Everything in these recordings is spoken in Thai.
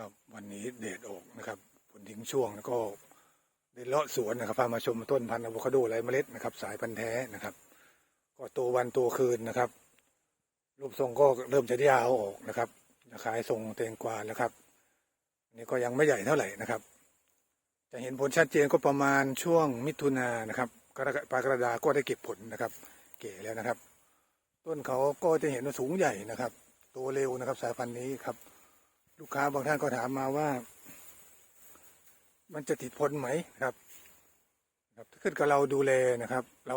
ครับวันนี้เดดออกนะครับฝนทิ้งช่วงแล้วก็ได้เลาะสวนนะครับพามาชมต้นพันธุ์อะโวคาโดไรเมล็ดนะครับ สายพันธุ์แท้นะครับ ก็โตวันโตคืนนะครับ รูปทรงก็เริ่มจะยาวออกนะครับขายทรงเตงกวาแล้วครับนนี้ก็ยังไม่ใหญ่เท่าไหร่นะครับ จะเห็นผลชัดเจนก็ประมาณช่วงมิถุนายนนะครับกรปลากรกฎาก็ได้เก็บผลนะครับ เก๋แล้วนะครับ ต้นเขาก็จะเห็นว่าสูงใหญ่นะครับโตเร็วนะครับ สายพันธุ์นี้ครับ ลูกค้าบางท่านก็ถามมาว่า มันจะติดผลไหมครับครับถ้าขึ้นกับเราดูแลนะครับ เรา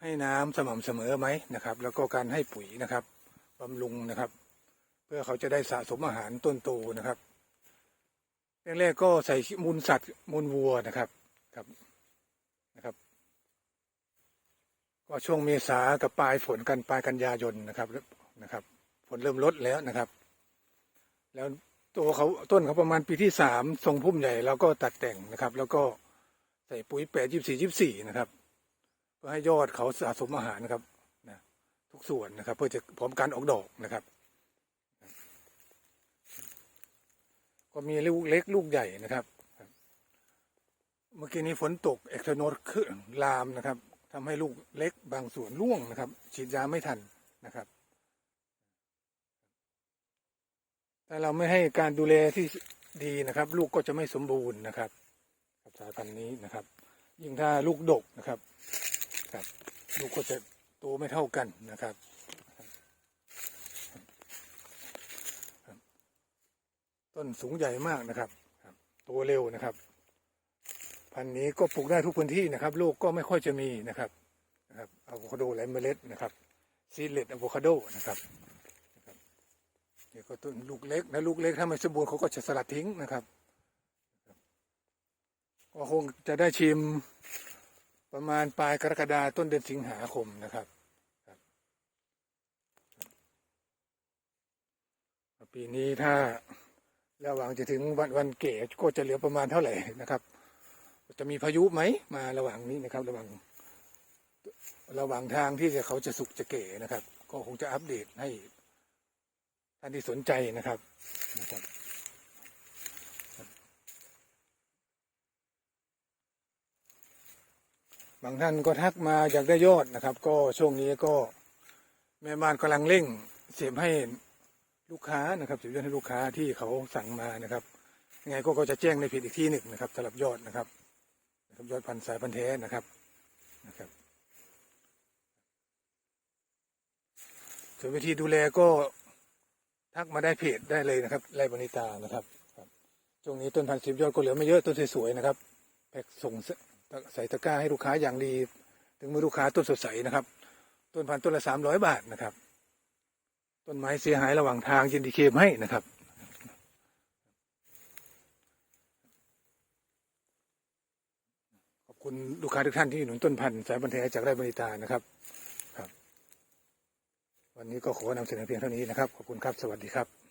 ให้น้ำสม่ำเสมอไหมนะครับ แล้วก็การให้ปุ๋ยนะครับบำรุงนะครับ เพื่อเขาจะได้สะสมอาหารต้นโตนะครับแรกๆก็ใส่มูลสัตว์มูลวัวนะครับครับนะครับ ก็ช่วงเมษากับปลายฝนกันปลายกันยายนนะครับนะครับ ฝนเริ่มลดแล้วนะครับ แล้วตัวเขาต้นเขาประมาณปีที่สามทรงพุ่มใหญ่แล้วก็ตัดแต่งนะครับ แล้วก็ใส่ปุ๋ยแปดยี่สี่ยี่สี่นะครับ เพื่อให้ยอดเขาสะสมอาหารนะครับนะทุกส่วนนะครับ เพื่อจะพร้อมการออกดอกนะครับ ก็มีลูกเล็กลูกใหญ่นะครับ เมื่อกี้นี้ฝนตกเอกโทโนดขึ้นลามนะครับทำให้ลูกเล็กบางส่วนร่วงนะครับ ฉีดยาไม่ทันนะครับ ถ้าเราไม่ให้การดูแลที่ดีนะครับ ลูกก็จะไม่สมบูรณ์นะครับกับสายพันธุ์นี้นะครับ ยิ่งถ้าลูกดกนะครับครับลูกก็จะโตไม่เท่ากันนะครับต้นสูงใหญ่มากนะครับครับโตเร็วนะครับ พันธุ์นี้ก็ปลูกได้ทุกพื้นที่นะครับ ลูกก็ไม่ค่อยจะมีนะครับนะครับอะโวคาโดไร้เมล็ดนะครับซีเลตอะโวคาโดนะครับ เดี๋ยวก็ต้นลูกเล็กนะลูกเล็กถ้าไม่สมบูรณ์เขาก็จะสลัดทิ้งนะครับก็คงจะได้ชิมประมาณปลายกรกฎาต้นเดือนสิงหาคมนะครับครับปีนี้ถ้าระหว่างจะถึงวันวันเก๋ก็จะเหลือประมาณเท่าไหร่นะครับ จะมีพายุไหมมาระหว่างนี้นะครับ ระหว่างระหว่างทางที่จะเขาจะสุกจะเก๋นะครับ ก็คงจะอัปเดตให้ ท่านที่สนใจนะครับนะครับ บางท่านก็ทักมาอยากได้ยอดนะครับ ก็ช่วงนี้ก็แม่บ้านกำลังเร่งเสียบให้ลูกค้านะครับเสียบยอดให้ลูกค้าที่เขาสั่งมานะครับยังไงก็จะแจ้งในเพจอีกที่หนึ่งนะครับสำหรับยอดนะครับนะครับยอดพันสายพันธุ์แท้นะครับนะครับส่วนวิธีดูแลก็ ทักมาได้เพจได้เลยนะครับไร่บนิตานะครับครับช่วงนี้ต้นพันธุ์สิบยอดก็เหลือไม่เยอะต้นสวยๆนะครับแพ็กส่งใส่ตะกร้าให้ลูกค้าอย่างดี ถึงมือลูกค้าต้นสดใสนะครับ ต้นพันธุ์ต้นละสามร้อยบาทนะครับ ต้นไม้เสียหายระหว่างทางยินดีเคมให้นะครับขอบคุณลูกค้าทุกท่านที่หนุนต้นพันธุ์สายพันธุ์แท้จากไร่บนิตานะครับ วันนี้ก็ขอนำเสนอเพียงเท่านี้นะครับ ขอบคุณครับ สวัสดีครับ